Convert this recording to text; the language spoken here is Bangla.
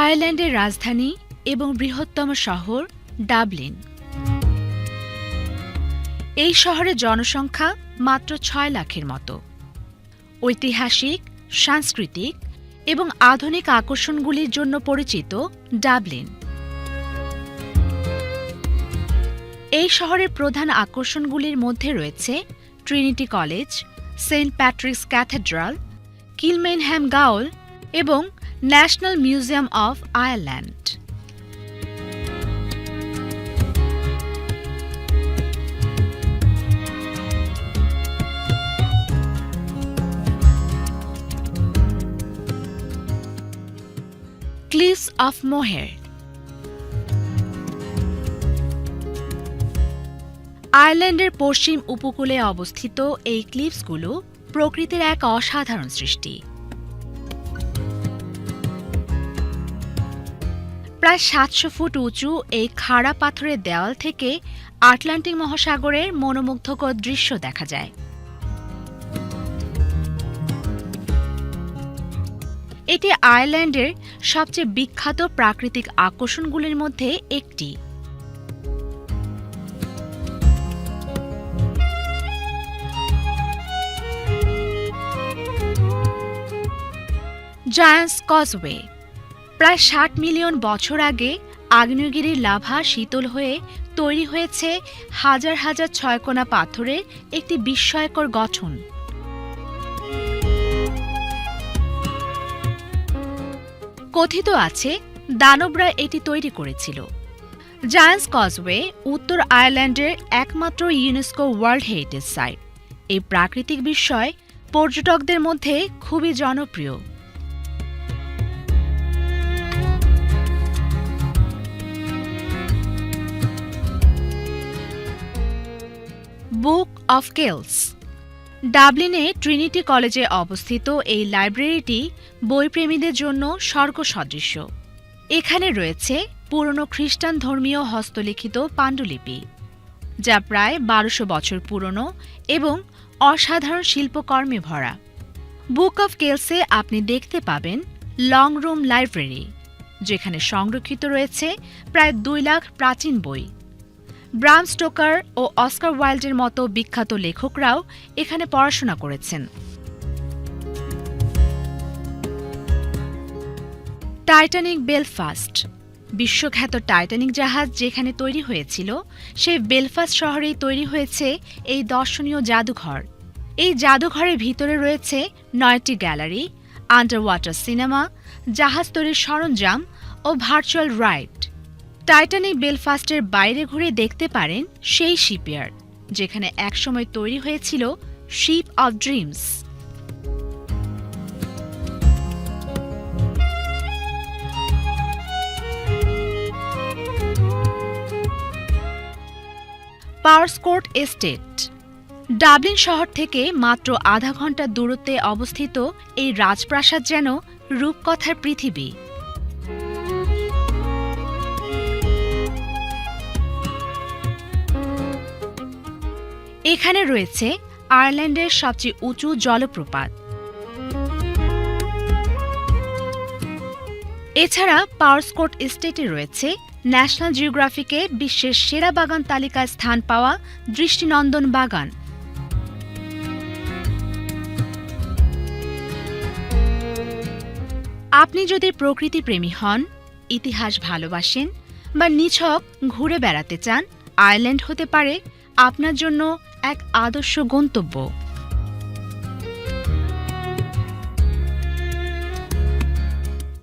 আয়ারল্যান্ডের রাজধানী এবং বৃহত্তম শহর ডাবলিন। এই শহরের জনসংখ্যা মাত্র ছয় লাখের মতো। ঐতিহাসিক, সাংস্কৃতিক এবং আধুনিক আকর্ষণগুলির জন্য পরিচিত ডাবলিন। এই শহরের প্রধান আকর্ষণগুলির মধ্যে রয়েছে Trinity College, Saint Patrick's Cathedral Kilmainham Gaol এবং National Museum of Ireland Cliffs of Moher আয়ারল্যান্ডের পশ্চিম উপকূলে অবস্থিত এই ক্লিফসগুলো প্রকৃতির এক অসাধারণ সৃষ্টি। প্রায় সাতশো ফুট উঁচু এই খাড়া পাথরের দেওয়াল থেকে আটলান্টিক মহাসাগরের মনোমুগ্ধকর দৃশ্য দেখা যায়। এটি আয়ারল্যান্ডের সবচেয়ে বিখ্যাত প্রাকৃতিক আকর্ষণগুলির মধ্যে একটি। জায়ান্স কজওয়ে প্রায় ষাট মিলিয়ন বছর আগে আগ্নেয়গিরির লাভা শীতল হয়ে তৈরি হয়েছে হাজার হাজার ছয়কোনা পাথরের একটি বিস্ময়কর গঠন। কথিত আছে, দানবরা এটি তৈরি করেছিল। জায়ান্স কজওয়ে উত্তর আয়ারল্যান্ডের একমাত্র ইউনেস্কো ওয়ার্ল্ড হেরিটেজ সাইট। এই প্রাকৃতিক বিস্ময় পর্যটকদের মধ্যে খুবই জনপ্রিয়। বুক অফ কেলস ডাবলিনে ট্রিনিটি কলেজে অবস্থিত এই লাইব্রেরিটি বইপ্রেমীদের জন্য স্বর্গ সদৃশ্য এখানে রয়েছে পুরনো খ্রিস্টান ধর্মীয় হস্তলিখিত পাণ্ডুলিপি, যা প্রায় বারোশো বছর পুরনো এবং অসাধারণ শিল্পকর্মে ভরা। বুক অফ কেলসে আপনি দেখতে পাবেন লং রুম লাইব্রেরি, যেখানে সংরক্ষিত রয়েছে প্রায় দুই লাখ প্রাচীন বই। ব্রাম স্টোকার ও অস্কার ওয়াইল্ডের মতো বিখ্যাত লেখকরাও এখানে পড়াশোনা করেছেন। টাইটানিক বেলফাস্ট, বিশ্বখ্যাত টাইটানিক জাহাজ যেখানে তৈরি হয়েছিল সেই বেলফাস্ট শহরেই তৈরি হয়েছে এই দর্শনীয় জাদুঘর। এই জাদুঘরের ভিতরে রয়েছে নয়টি গ্যালারি আন্ডার ওয়াটার সিনেমা, জাহাজ তৈরির সরঞ্জাম ও ভার্চুয়াল রাইড। টাইটানিক বেলফাস্টের বাইরে ঘুরে দেখতে পারেন সেই শিপইয়ার্ড, যেখানে একসময় তৈরি হয়েছিল ship of dreams. Powerscourt Estate, Dublin শহর থেকে মাত্র আধা ঘণ্টা দূরত্বে অবস্থিত এই রাজপ্রাসাদ যেন রূপকথার পৃথিবী। এখানে রয়েছে আয়ারল্যান্ডের সবচেয়ে উঁচু জলপ্রপাত। এছাড়া পাওয়ারস্কোট এস্টেটে রয়েছে ন্যাশনাল জিওগ্রাফিকে বিশ্বের সেরা বাগান তালিকায় স্থান পাওয়া দৃষ্টিনন্দন বাগান। আপনি যদি প্রকৃতি প্রেমী হন, ইতিহাস ভালোবাসেন বা নিছক ঘুরে বেড়াতে চান, আয়ারল্যান্ড হতে পারে আপনার জন্য এক আদর্শ গন্তব্য।